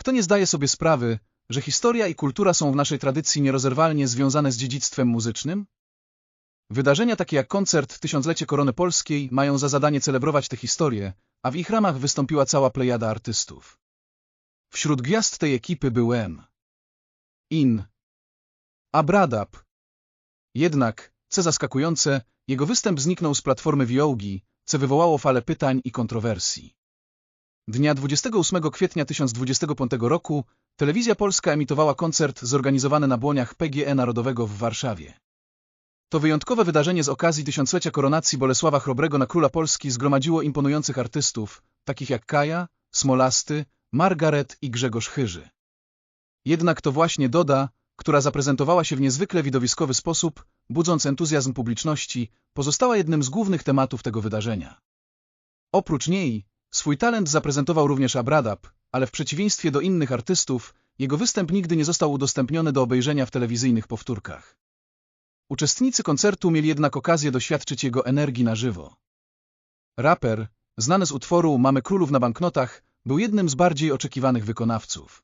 Kto nie zdaje sobie sprawy, że historia i kultura są w naszej tradycji nierozerwalnie związane z dziedzictwem muzycznym? Wydarzenia takie jak koncert Tysiąclecie Korony Polskiej mają za zadanie celebrować tę historię, a w ich ramach wystąpiła cała plejada artystów. Wśród gwiazd tej ekipy był M. In. Abradab. Jednak, co zaskakujące, jego występ zniknął z platformy Wiołgi, co wywołało falę pytań i kontrowersji. Dnia 28 kwietnia 1025 roku Telewizja Polska emitowała koncert zorganizowany na błoniach PGE Narodowego w Warszawie. To wyjątkowe wydarzenie z okazji tysiąclecia koronacji Bolesława Chrobrego na króla Polski zgromadziło imponujących artystów, takich jak Kaja, Smolasty, Margaret i Grzegorz Chyży. Jednak to właśnie Doda, która zaprezentowała się w niezwykle widowiskowy sposób, budząc entuzjazm publiczności, pozostała jednym z głównych tematów tego wydarzenia. Oprócz niej, swój talent zaprezentował również Abradab, ale w przeciwieństwie do innych artystów, jego występ nigdy nie został udostępniony do obejrzenia w telewizyjnych powtórkach. Uczestnicy koncertu mieli jednak okazję doświadczyć jego energii na żywo. Raper, znany z utworu Mamy królów na banknotach, był jednym z bardziej oczekiwanych wykonawców.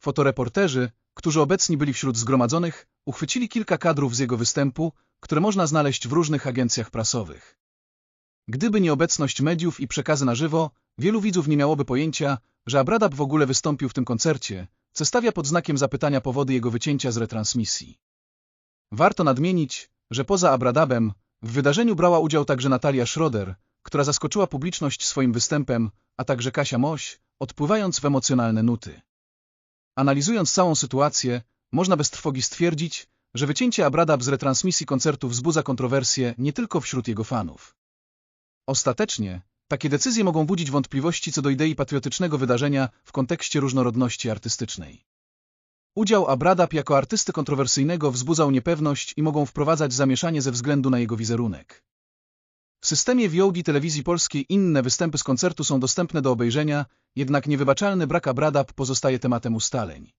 Fotoreporterzy, którzy obecni byli wśród zgromadzonych, uchwycili kilka kadrów z jego występu, które można znaleźć w różnych agencjach prasowych. Gdyby nie obecność mediów i przekazy na żywo, wielu widzów nie miałoby pojęcia, że Abradab w ogóle wystąpił w tym koncercie, co stawia pod znakiem zapytania powody jego wycięcia z retransmisji. Warto nadmienić, że poza Abradabem w wydarzeniu brała udział także Natalia Schroeder, która zaskoczyła publiczność swoim występem, a także Kasia Moś, odpływając w emocjonalne nuty. Analizując całą sytuację, można bez trwogi stwierdzić, że wycięcie Abradab z retransmisji koncertu wzbudza kontrowersje nie tylko wśród jego fanów. Ostatecznie, takie decyzje mogą budzić wątpliwości co do idei patriotycznego wydarzenia w kontekście różnorodności artystycznej. Udział Abradab jako artysty kontrowersyjnego wzbudzał niepewność i mogą wprowadzać zamieszanie ze względu na jego wizerunek. W systemie VOD telewizji polskiej inne występy z koncertu są dostępne do obejrzenia, jednak niewybaczalny brak Abradab pozostaje tematem ustaleń.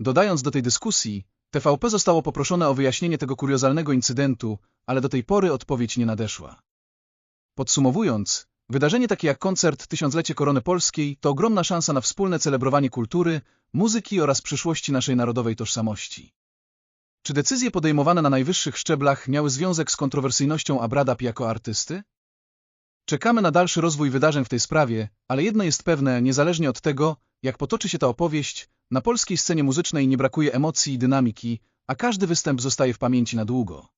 Dodając do tej dyskusji, TVP zostało poproszone o wyjaśnienie tego kuriozalnego incydentu, ale do tej pory odpowiedź nie nadeszła. Podsumowując, wydarzenie takie jak koncert Tysiąclecie Korony Polskiej to ogromna szansa na wspólne celebrowanie kultury, muzyki oraz przyszłości naszej narodowej tożsamości. Czy decyzje podejmowane na najwyższych szczeblach miały związek z kontrowersyjnością Abradab jako artysty? Czekamy na dalszy rozwój wydarzeń w tej sprawie, ale jedno jest pewne, niezależnie od tego, jak potoczy się ta opowieść, na polskiej scenie muzycznej nie brakuje emocji i dynamiki, a każdy występ zostaje w pamięci na długo.